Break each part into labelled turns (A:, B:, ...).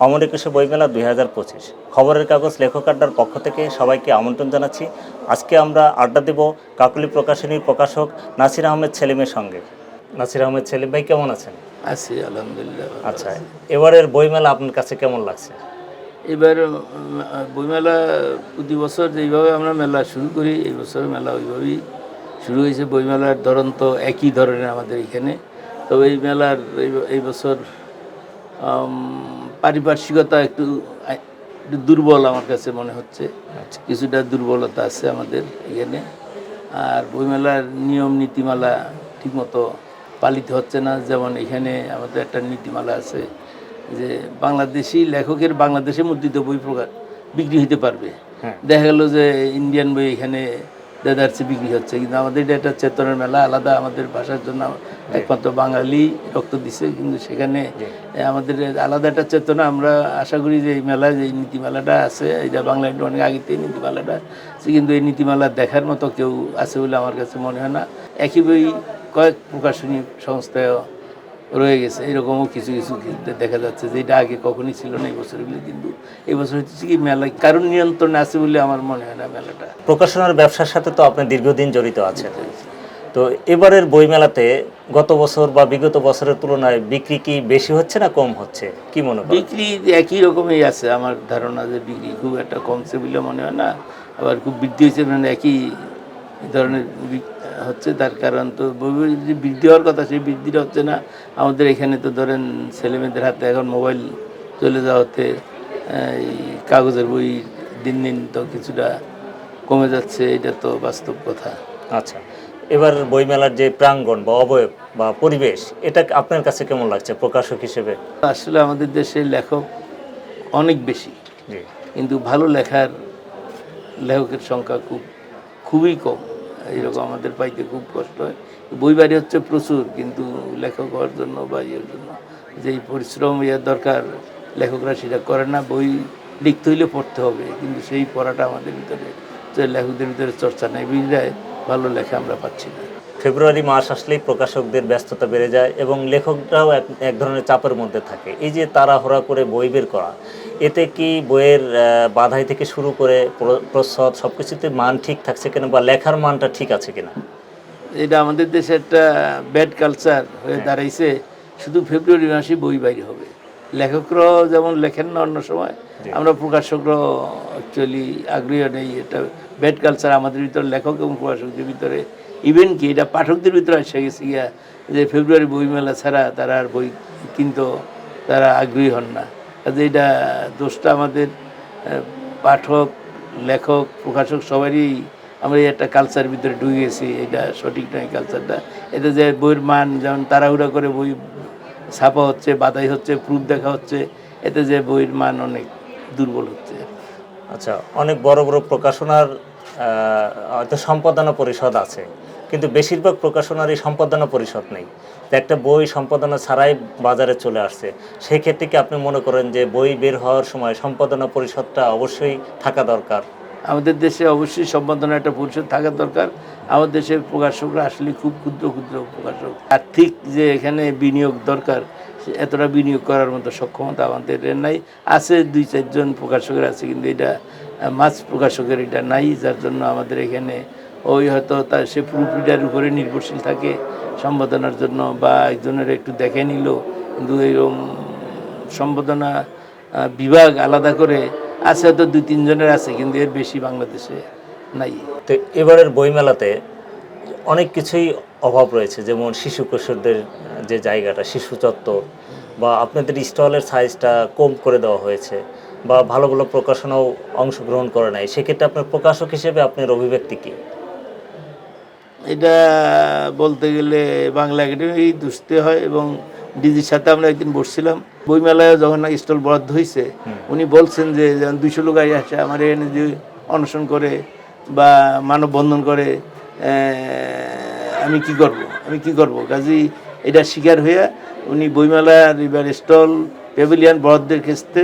A: অমর একুশে বইমেলা দুই হাজার পঁচিশ। খবরের কাগজ লেখক আড্ডার পক্ষ থেকে সবাইকে আমন্ত্রণ জানাচ্ছি। আজকে আমরা আড্ডা দেব কাকুলি প্রকাশনীর প্রকাশক নাসির আহমেদ সেলিমের সঙ্গে। নাসির আহমেদ সেলিম ভাই কেমন আছেন?
B: আছি আলহামদুলিল্লাহ
A: আচ্ছা এবারের বইমেলা আপনার কাছে কেমন লাগছে?
B: এবার বইমেলা প্রতি বছর যেইভাবে আমরা মেলা শুরু করি এই বছর মেলা ওইভাবেই শুরু হয়েছে। বইমেলার ধরন তো একই ধরনের আমাদের এখানে। তবে এই মেলার এই- এই বছর পারিপার্শ্বিকতা একটু দুর্বল আমার কাছে মনে হচ্ছে। কিছুটা দুর্বলতা আছে আমাদের এখানে। আর বইমেলার নিয়ম নীতিমালা ঠিকমতো পালিত হচ্ছে না। যেমন এখানে আমাদের একটা নীতিমালা আছে যে বাংলাদেশি লেখকের বাংলাদেশে মুদ্রিত বই প্রকাশ বিক্রি হতে পারবে।
A: হ্যাঁ।
B: দেখা গেল যে ইন্ডিয়ান বই এখানে দেদারসে বিক্রি হচ্ছে। কিন্তু আমাদের এটা একটা চেতনার মেলা আলাদা আমাদের ভাষার জন্য একমাত্র বাঙালি রক্ত দিছে। কিন্তু সেখানে আমাদের আলাদা একটা চেতনা আমরা আশা করি যে এই মেলা যে এই নীতিমালাটা আছে এটা বাংলা অনেক আগে থেকে নীতিমালাটা আছে কিন্তু এই নীতিমালা দেখার মতো কেউ আছে বলে আমার কাছে মনে হয় না। একই বই কয়েক প্রকাশনী সংস্থায় রয়ে গেছে। এরকমও কিছু কিছু ক্ষেত্রে দেখা যাচ্ছে যে এটা আগে কখনই ছিল না এই বছরগুলি কিন্তু এই বছর হচ্ছে কি মেলা কারণ নিয়ন্ত্রণে আছে বলে আমার মনে হয় না মেলাটা।
A: প্রকাশনার ব্যবসার সাথে তো আপনি দীর্ঘদিন জড়িত আছেন। তো এবারের বইমেলাতে গত বছর বা বিগত বছরের তুলনায় বিক্রি কি বেশি হচ্ছে না কম হচ্ছে? কি মনে করেন?
B: বিক্রি একই রকমই আছে। আমার ধারণা যে বিক্রি খুব একটা কমছে বলে মনে হয় না। আবার খুব বৃদ্ধি হয়েছে মানে একই ধরনের বিক- হচ্ছে তার কারণ তো যে বৃদ্ধি হওয়ার কথা সেই বৃদ্ধিটা হচ্ছে না। আমাদের এখানে তো ধরেন ছেলেমেয়েদের হাতে এখন মোবাইল চলে যাওয়াতে এই কাগজের বই দিন দিন তো কিছুটা কমে যাচ্ছে এটা তো বাস্তব কথা।
A: আচ্ছা এবার বইমেলার যে প্রাঙ্গণ বা অবয়ব বা পরিবেশ এটা আপনার কাছে কেমন লাগছে প্রকাশক হিসেবে?
B: আসলে আমাদের দেশে লেখক অনেক বেশি। কিন্তু ভালো লেখার লেখকের সংখ্যা খুব খুবই কম। এইরকম আমাদের পাইতে খুব কষ্ট হয়। বই বাড়ি হচ্ছে প্রচুর, কিন্তু লেখক হওয়ার জন্য বা ইয়ের জন্য যেই পরিশ্রম, ইয়ের দরকার লেখকরা সেটা করে না। বই লিখতে হইলে পড়তে হবে, কিন্তু সেই পড়াটা আমাদের ভিতরে লেখকদের ভিতরে চর্চা নেই বুঝলে ভালো লেখা আমরা পাচ্ছি না।
A: ফেব্রুয়ারি মাস আসলেই প্রকাশকদের ব্যস্ততা বেড়ে যায় এবং লেখকরাও এক এক ধরনের চাপের মধ্যে থাকে। এই যে তাড়াহুড়া করে বই বের করা এতে কি বইয়ের বাধাই থেকে শুরু করে প্র- প্রচ্ছদ সব কিছুতে মান ঠিক থাকছে কিনা বা লেখার মানটা ঠিক আছে কিনা?
B: এটা আমাদের দেশে একটা ব্যাড কালচার হয়ে দাঁড়াইছে। শুধু ফেব্রুয়ারি মাসে বই বাইরে হবে। লেখকরাও যেমন লেখেন না অন্য সময় আমরা প্রকাশকরাও অ্যাকচুয়ালি আগ্রহী নেই এটা ব্যাড কালচার আমাদের ভিতরে লেখক এবং প্রকাশকদের ভিতরে ইভেন কি, এটা পাঠকদের ভিতরে এসে গেছে গিয়া যে ফেব্রুয়ারি বইমেলা ছাড়া তারা আর বই কিন্তু তারা আগ্রহী হন না। কাজে এটা দোষটা আমাদের পাঠক, লেখক, প্রকাশক সবারই আমরা একটা কালচার ভিতরে ঢুকে গেছি, এটা সঠিক নয় কালচারটা এতে যে বইয়ের মান, যেমন তাড়াহুড়া করে বই ছাপা হচ্ছে বাদাই হচ্ছে প্রুফ দেখা হচ্ছে, এতে যে বইয়ের মান অনেক দুর্বল হচ্ছে।
A: আচ্ছা অনেক বড় বড় প্রকাশনার হয়তো সম্পাদনা পরিষদ আছে। কিন্তু বেশিরভাগ প্রকাশনারই সম্পাদনা পরিষদ নেই। একটা বই সম্পাদনা ছাড়াই বাজারে চলে আসছে। সেই ক্ষেত্রে কি আপনি মনে করেন যে বই বের হওয়ার সময় সম্পাদনা পরিষদটা অবশ্যই থাকা দরকার?
B: আমাদের দেশে অবশ্যই সম্পাদনা একটা পরিষদ থাকা দরকার। আমাদের দেশের প্রকাশকরা আসলে খুব ক্ষুদ্র ক্ষুদ্র প্রকাশক। আর্থিক যে এখানে বিনিয়োগ দরকার এতটা বিনিয়োগ করার মতো সক্ষমতা আমাদের নাই। আছে দুই, চারজন প্রকাশকের আছে, কিন্তু এটা মাছ প্রকাশকের এটা নাই, যার জন্য আমাদের এখানে ওই হয়তো তার সে প্রুফরিডার উপরে নির্ভরশীল থাকে সম্পাদনার জন্য বা একজনের একটু দেখে নিল। কিন্তু এরকম সম্পাদনা বিভাগ আলাদা করে আছে, হয়তো দুই তিনজনের আছে, কিন্তু এর বেশি বাংলাদেশে নাই।
A: তো এবারের বইমেলাতে অনেক কিছুই অভাব রয়েছে, যেমন শিশু কিশোরদের, যে জায়গাটা, শিশু চত্বর, বা আপনাদের স্টলের সাইজটা কম করে দেওয়া হয়েছে, বা ভালো ভালো প্রকাশনাও অংশগ্রহণ করে নাই। সেক্ষেত্রে আপনার প্রকাশক হিসেবে আপনার অভিব্যক্তি কী?
B: এটা বলতে গেলে বাংলা একাডেমি দুষতে হয় এবং ডিজির সাথে আমরা একদিন বসছিলাম। বইমেলায় যখন না স্টল বরাদ্দ হয়েছে উনি বলছেন যে যখন দুইশো লোক আই আসে আমার এখানে যে অনশন করে বা মানববন্ধন করে আমি কি করব? আমি কি করব? কাজী এটা শিকার হইয়া উনি বইমেলার এবার স্টল প্যাভিলিয়ান বরাদ্দের ক্ষেত্রে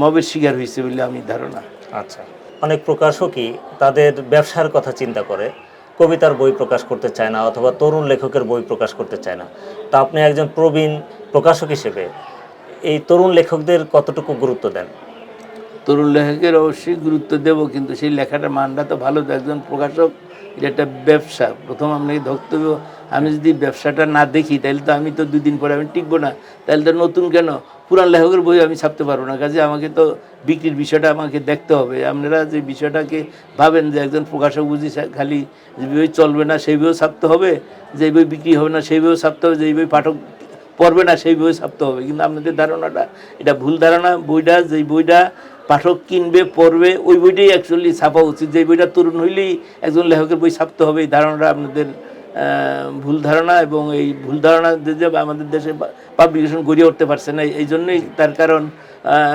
B: মবের শিকার হয়েছে বলে আমি ধারণা।
A: আচ্ছা। অনেক প্রকাশকই তাদের ব্যবসার কথা চিন্তা করে। কবিতার বই প্রকাশ করতে চায় না অথবা তরুণ লেখকের বই প্রকাশ করতে চায় না। তা আপনি একজন প্রবীণ প্রকাশক হিসেবে এই তরুণ লেখকদের কতটুকু গুরুত্ব দেন?
B: তরুণ লেখকের অবশ্যই গুরুত্ব দেব, কিন্তু সেই লেখাটা মানটা তো ভালো একজন প্রকাশক এটা একটা ব্যবসা। প্রথম আপনাকে ধরতে হবে আমি যদি ব্যবসাটা না দেখি, তাহলে তো আমি তো দুদিন পরে আমি টিকবো না। তাহলে তো নতুন কেন? পুরান লেখকের বই আমি ছাপতে পারব না। কাজে আমাকে তো বিক্রির বিষয়টা আমাকে দেখতে হবে। আপনারা যে বিষয়টাকে ভাবেন যে একজন প্রকাশক বুঝি খালি যে বই চলবে না, সেই বইও ছাপতে হবে। যে বই বিক্রি হবে না, সেই বইও ছাপতে হবে। যে বই পাঠক পড়বে না, সেই বই ছাপতে হবে। কিন্তু আপনাদের ধারণাটা, এটা ভুল ধারণা। বইটা, যেই বইটা পাঠক কিনবে পড়বে ওই বইটাই অ্যাকচুয়ালি ছাপা উচিত। যে বইটা তরুণ হইলেই একজন লেখকের বই ছাপতে হবে এই ধারণাটা আপনাদের ভুল ধারণা এবং এই ভুল ধারণা যে আমাদের দেশে পাবলিকেশন গড়িয়ে উঠতে পারছে না এই জন্যই তার কারণ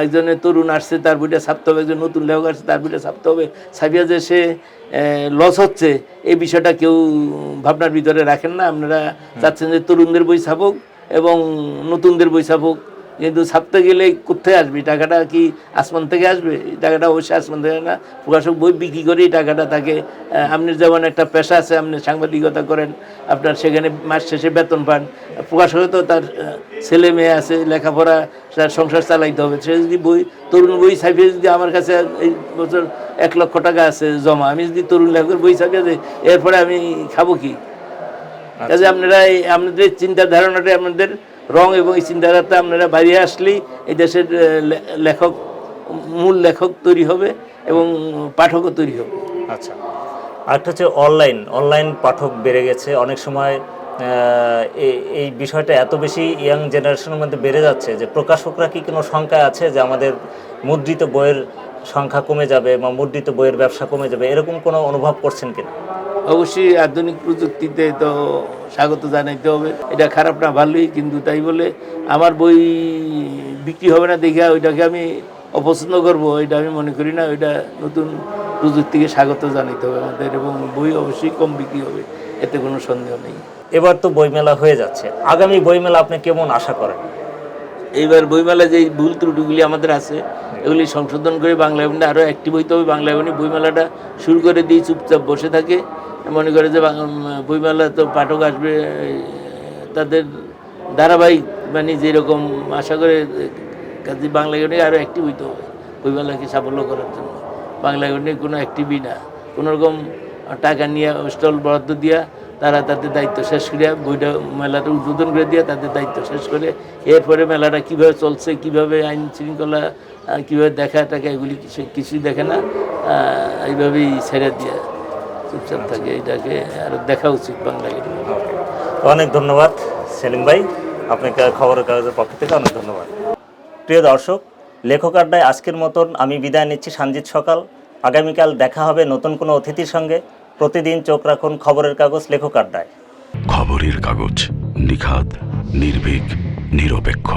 B: একজনের তরুণ আসছে তার বইটা ছাপতে হবে একজন নতুন লেখক আসছে তার বইটা ছাপতে হবে। ছাপিয়া যে সে লস হচ্ছে এই বিষয়টা কেউ ভাবনার ভিতরে রাখেন না। আপনারা চাচ্ছেন যে তরুণদের বই ছাপুক এবং নতুনদের বই ছাপুক। কিন্তু ছাপতে গেলে কোথায় আসবে? টাকাটা কি আসমান থেকে আসবে? এই টাকাটা অবশ্যই আসমান থেকে না। প্রকাশক বই বিক্রি করে এই টাকাটা তাকে আপনি যেমন একটা পেশা আছে আপনি সাংবাদিকতা করেন আপনার সেখানে মাস শেষে বেতন পান। প্রকাশক তো তার ছেলে মেয়ে আছে লেখাপড়া তার সংসার চালাইতে হবে। সে যদি বই তরুণ বই ছাপিয়ে যদি আমার কাছে এই বছর এক লক্ষ টাকা আছে জমা আমি যদি তরুণ লেখকের বই ছাপিয়ে এরপরে আমি খাব কি? কাজে আপনারা এই আপনাদের চিন্তা ধারণাটা আপনাদের রং এবং এই চিন্তাধারাটা আপনারা বাইরে আসলেই এই দেশের লেখক, মূল লেখক তৈরি হবে এবং পাঠকও তৈরি হবে।
A: আচ্ছা। আরেকটা হচ্ছে অনলাইন অনলাইন পাঠক বেড়ে গেছে। অনেক সময় এই বিষয়টা এত বেশি ইয়াং জেনারেশনের মধ্যে বেড়ে যাচ্ছে যে প্রকাশকরা কি কোনো সংখ্যায় আছে যে আমাদের মুদ্রিত বইয়ের সংখ্যা কমে যাবে বা মুদ্রিত বইয়ের ব্যবসা কমে যাবে? এরকম কোনো অনুভব করছেন কিনা?
B: অবশ্যই আধুনিক প্রযুক্তিতে তো স্বাগত জানাইতে হবে। এটা খারাপ না ভালোই কিন্তু তাই বলে আমার বই বিক্রি হবে না দেখে ওইটাকে আমি অপছন্দ করব এটা আমি মনে করি না ওইটা নতুন প্রযুক্তিকে স্বাগত জানাইতে হবে আমাদের এবং বই অবশ্যই কম বিক্রি হবে এতে কোনো সন্দেহ নেই।
A: এবার তো বইমেলা হয়ে যাচ্ছে। আগামী বইমেলা আপনি কেমন আশা করেন?
B: এইবার বইমেলা যে ভুল ত্রুটিগুলি আমাদের আছে এগুলি সংশোধন করে বাংলা আরও অ্যাক্টিভ হইতে হবে বাংলা বইমেলাটা শুরু করে দিয়ে চুপচাপ বসে থাকে। মনে করে যে বইমেলা তো পাঠক আসবে তাদের ধারাবাহিক মানে যেরকম আশা করে কাজে বাংলা এমনি আরও অ্যাক্টিভ হইতে হবে বইমেলাকে সাফল্য করার জন্য। বাংলা এমনি কোনো অ্যাক্টিভই না। কোনোরকম টাকা নিয়ে স্টল বরাদ্দ দিয়া তারা তাদের দায়িত্ব শেষ করে বইটা মেলাটা উদ্বোধন করে দিয়ে তাদের দায়িত্ব শেষ করে, এরপরে মেলাটা কীভাবে চলছে, কীভাবে আইন শৃঙ্খলা কীভাবে দেখা টাকা এগুলি কিছু কিছুই দেখে না এইভাবেই ছেড়ে দিয়ে। চুপচাপ থাকে এটাকে আরও দেখা উচিত বাংলাকে
A: অনেক ধন্যবাদ সেলিম ভাই। আপনাকে খবরের কাগজের পক্ষ থেকে অনেক ধন্যবাদ। প্রিয় দর্শক লেখক আড্ডায় আজকের মতন আমি বিদায় নিচ্ছি সঞ্জিত সকাল। আগামীকাল দেখা হবে নতুন কোনো অতিথির সঙ্গে। প্রতিদিন চোখ রাখুন খবরের কাগজ লেখক আড্ডায়
C: খবরের কাগজ নিখাদ নির্ভীক নিরপেক্ষ।